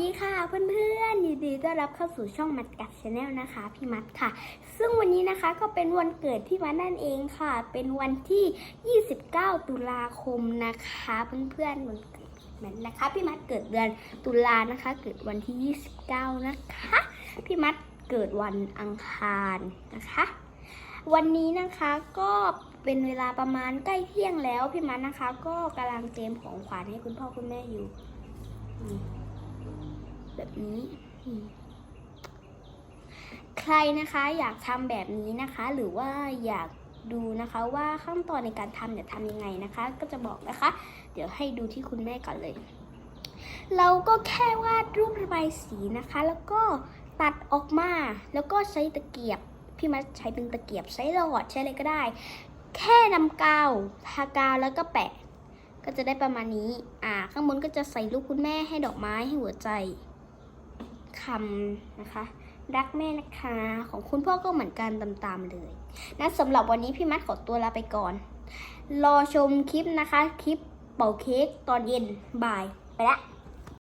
ดีค่ะเพื่อนๆยินดีต้อนรับเข้าสู่ช่องมัดกัดชาแนลนะคะ พี่มัดค่ะ ซึ่งวันนี้นะคะก็เป็นวันเกิดพี่มัดนั่นเองค่ะ เป็นวันที่ 29 ตุลาคมนะคะเพื่อนๆวันเกิดแมทนนะคะ พี่มัดเกิดเดือนตุลานะคะ เกิดวันที่ 29 นะคะ พี่มัดเกิดวันอังคารนะคะ วันนี้นะคะก็เป็นเวลาประมาณใกล้เที่ยงแล้วพี่มัดนะคะ ก็กำลังเตรียมของขวัญให้คุณพ่อคุณแม่อยู่นี่ นี้ ใครนะคะอยากทำแบบนี้นะคะ หรือว่าอยากดูนะคะว่าขั้นตอนในการทำเนี่ยทำยังไงนะคะ ก็จะบอกนะคะ เดี๋ยวให้ดูที่คุณแม่ก่อนเลย เราก็แค่วาดรูประบายสีนะคะ แล้วก็ตัดออกมาแล้วก็ใช้ตะเกียบพี่มัดใช้เป็นตะเกียบใช้หลอดใช้อะไรก็ได้ แค่นำกาวทากาวแล้วก็แปะ ก็จะได้ประมาณนี้ อ่า ข้างบนก็จะใส่รูปคุณแม่ให้ดอกไม้ให้หัวใจ คำนะคะ รักแม่นะคะ ของคุณพ่อก็เหมือนกันตามๆเลยนะสำหรับวันนี้พี่มัดขอตัวลาไปก่อน รอชมคลิปนะคะ คลิปเป่าเค้กตอนเย็นบ่ายไปละ